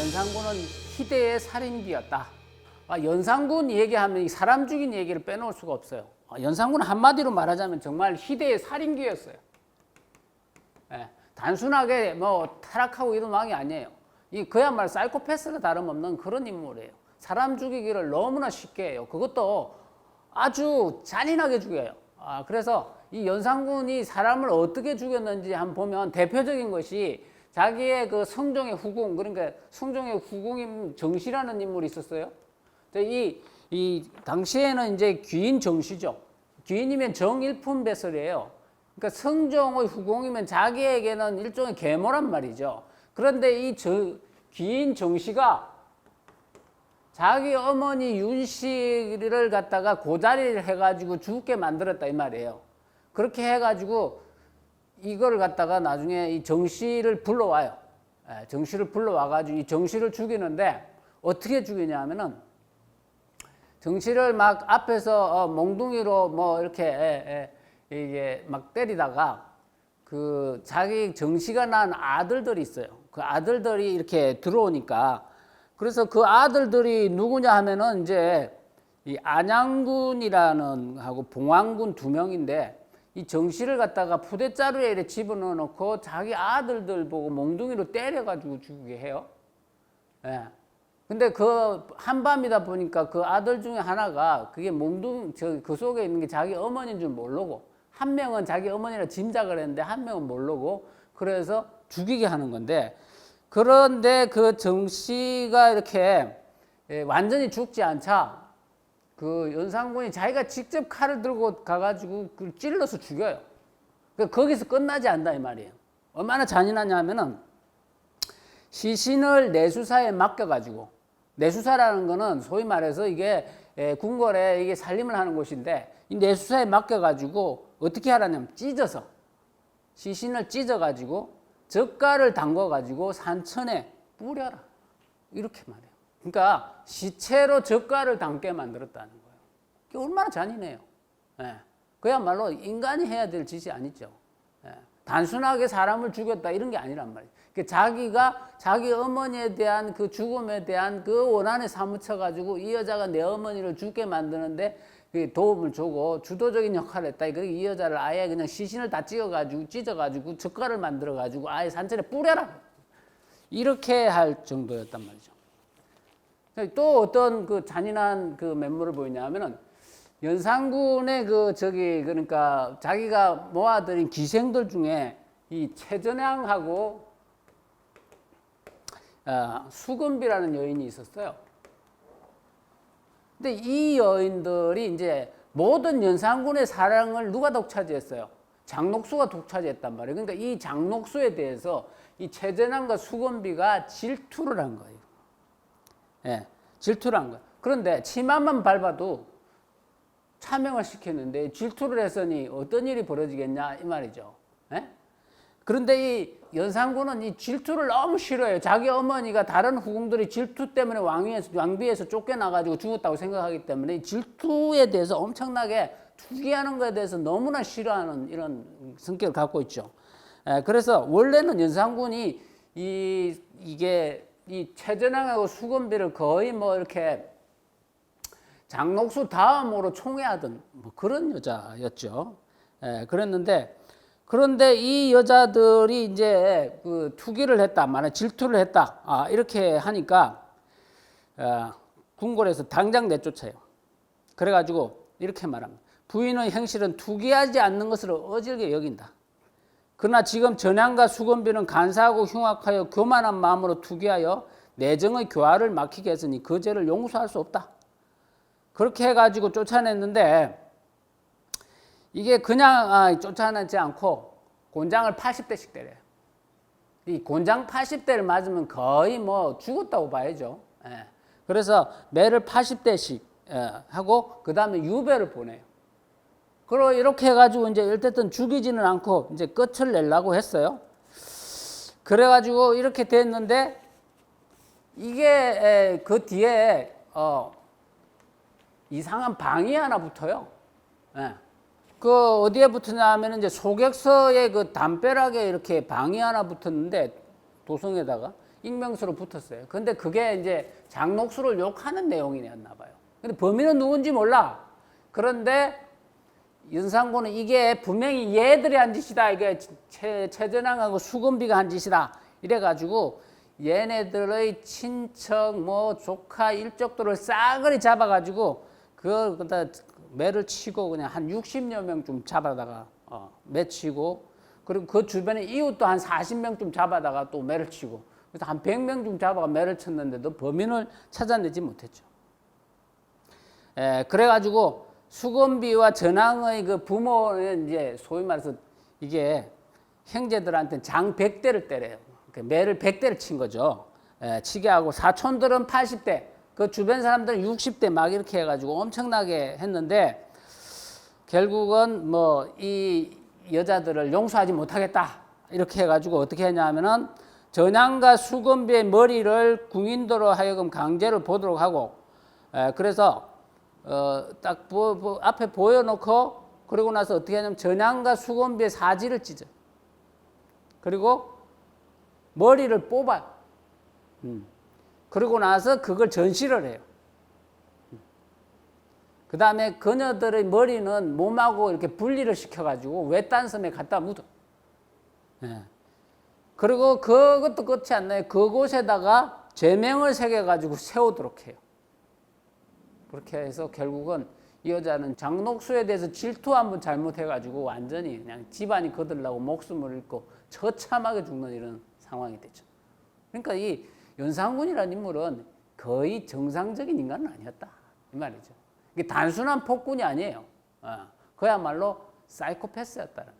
연산군은 희대의 살인귀였다. 아, 연산군 얘기하면 이 사람 죽인 얘기를 빼놓을 수가 없어요. 아, 연산군 한마디로 말하자면 정말 희대의 살인귀였어요. 예, 단순하게 뭐 타락하고 이런 왕이 아니에요. 이 그야말로 사이코패스가 다름없는 그런 인물이에요. 사람 죽이기를 너무나 쉽게 해요. 그것도 아주 잔인하게 죽여요. 아, 그래서 이 연산군이 사람을 어떻게 죽였는지 한번 보면 대표적인 것이 자기의 그 성종의 후궁, 그러니까 성종의 후궁인 정씨라는 인물이 있었어요. 이, 이 당시에는 이제 귀인 정씨죠. 귀인이면 정일품 배설이에요. 그러니까 성종의 후궁이면 자기에게는 일종의 계모란 말이죠. 그런데 이 저, 귀인 정씨가 자기 어머니 윤씨를 갖다가 고자리를 해가지고 죽게 만들었다 이 말이에요. 그렇게 해가지고 이걸 갖다가 나중에 이 정씨를 불러와요. 예, 정씨를 불러와가지고 이 정씨를 죽이는데 어떻게 죽이냐 하면은 정씨를 막 앞에서 어, 몽둥이로 뭐 이렇게 예, 예, 이게 막 때리다가 그 자기 정씨가 낳은 아들들이 있어요. 그 아들들이 이렇게 들어오니까 그래서 그 아들들이 누구냐 하면은 이제 이 안양군이라는 하고 봉황군 두 명인데 이 정씨를 갖다가 푸대자루에 집어넣어 놓고 자기 아들들 보고 몽둥이로 때려가지고 죽게 해요. 예. 근데 그 한밤이다 보니까 그 아들 중에 하나가 그게 몽둥 저 그 속에 있는 게 자기 어머니인 줄 모르고 한 명은 자기 어머니라 짐작을 했는데 한 명은 모르고 그래서 죽이게 하는 건데 그런데 그 정씨가 이렇게 예, 완전히 죽지 않자 그 연산군이 자기가 직접 칼을 들고 가가지고 그걸 찔러서 죽여요. 그 거기서 끝나지 않다 이 말이에요. 얼마나 잔인하냐면은 시신을 내수사에 맡겨가지고 내수사라는 거는 소위 말해서 이게 에, 궁궐에 이게 살림을 하는 곳인데 이 내수사에 맡겨가지고 어떻게 하라냐면 찢어서 시신을 찢어가지고 젓갈을 담궈가지고 산천에 뿌려라 이렇게 말해요. 그러니까 시체로 젓갈을 담게 만들었다는 거예요. 이게 얼마나 잔인해요. 예. 그야말로 인간이 해야 될 짓이 아니죠. 예. 단순하게 사람을 죽였다 이런 게 아니란 말이에요. 그 자기가 자기 어머니에 대한 그 죽음에 대한 그 원한에 사무쳐 가지고 이 여자가 내 어머니를 죽게 만드는데 그 도움을 주고 주도적인 역할을 했다. 이 여자를 아예 그냥 시신을 다 찍어 가지고 찢어 가지고 젓갈을 만들어 가지고 아예 산천에 뿌려라. 이렇게 할 정도였단 말이죠. 또 어떤 그 잔인한 그 면모를 보이냐면은 연산군의 그 저기 그러니까 자기가 모아들인 기생들 중에 이 최전향하고 어, 수금비라는 여인이 있었어요. 근데 이 여인들이 이제 모든 연산군의 사랑을 누가 독차지했어요? 장록수가 독차지했단 말이에요. 그러니까 이 장록수에 대해서 이 최전향과 수금비가 질투를 한 거예요. 예, 질투를 한 거예요. 그런데 치마만 밟아도 차명을 시켰는데 질투를 했으니 어떤 일이 벌어지겠냐 이 말이죠. 예? 그런데 이 연산군은 이 질투를 너무 싫어해요. 자기 어머니가 다른 후궁들이 질투 때문에 왕위에서 왕비에서 쫓겨나가지고 죽었다고 생각하기 때문에 이 질투에 대해서 엄청나게 투기하는 것에 대해서 너무나 싫어하는 이런 성격을 갖고 있죠. 예, 그래서 원래는 연산군이 이 이게 이 최전왕하고 수건비를 거의 뭐 이렇게 장록수 다음으로 총애하던 뭐 그런 여자였죠. 예, 그랬는데 그런데 이 여자들이 이제 그 투기를 했다, 만약 질투를 했다, 아, 이렇게 하니까 어, 궁궐에서 당장 내쫓아요. 그래가지고 이렇게 말합니다. 부인의 행실은 투기하지 않는 것으로 어질게 여긴다. 그러나 지금 전향과 수건비는 간사하고 흉악하여 교만한 마음으로 투기하여 내정의 교화를 막히게 했으니 그 죄를 용서할 수 없다. 그렇게 해가지고 쫓아냈는데 이게 그냥 아, 쫓아내지 않고 곤장을 80대씩 때려요. 이 곤장 80대를 맞으면 거의 뭐 죽었다고 봐야죠. 예. 그래서 매를 80대씩 예, 하고 그 다음에 유배를 보내요. 그리고 이렇게 해가지고 이제 일단 죽이지는 않고 이제 끝을 내려고 했어요. 그래가지고 이렇게 됐는데 이게 에, 그 뒤에 어, 이상한 방이 하나 붙어요. 예. 그 어디에 붙었냐 하면 이제 소객서에 그 담벼락에 이렇게 방이 하나 붙었는데 도성에다가 익명수로 붙었어요. 근데 그게 이제 장녹수를 욕하는 내용이었나 봐요. 근데 범인은 누군지 몰라. 그런데 윤상고는 이게 분명히 얘들이 한 짓이다. 이게 최, 최전왕하고 수건비가 한 짓이다. 이래가지고 얘네들의 친척, 뭐 조카, 일족들을 싸그리 잡아가지고 그걸 그다 매를 치고 그냥 한 60여 명쯤 잡아다가 어, 매 치고 그리고 그 주변에 이웃도 한 40명쯤 잡아다가 또 매를 치고 그래서 한 100명쯤 잡아가 매를 쳤는데도 범인을 찾아내지 못했죠. 에, 그래가지고 수건비와 전황의 그 부모는 이제 소위 말해서 이게 형제들한테 장 100대를 때려요. 그 매를 100대를 친 거죠. 에, 치게 하고 사촌들은 80대, 그 주변 사람들은 60대 막 이렇게 해가지고 엄청나게 했는데 결국은 뭐 이 여자들을 용서하지 못하겠다 이렇게 해가지고 어떻게 했냐면은 전향과 수건비의 머리를 궁인도로 하여금 강제로 보도록 하고 에, 그래서 어, 딱 보, 보- 앞에 보여놓고 그리고 나서 어떻게 하냐면 전향과 수건비의 사지를 찢어. 그리고 머리를 뽑아요. 음. 그리고 나서 그걸 전시를 해요. 그 다음에 그녀들의 머리는 몸하고 이렇게 분리를 시켜가지고 외딴 섬에 갖다 묻어. 예. 그리고 그것도 끝이 안 나요. 그곳에다가 제명을 새겨가지고 세우도록 해요. 그렇게 해서 결국은 이 여자는 장녹수에 대해서 질투 한번 잘못해가지고 완전히 그냥 집안이 거들라고 목숨을 잃고 처참하게 죽는 이런 상황이 되죠. 그러니까 이 연상군이라는 인물은 거의 정상적인 인간은 아니었다 이 말이죠. 이게 단순한 폭군이 아니에요. 어, 그야말로 사이코패스였다는.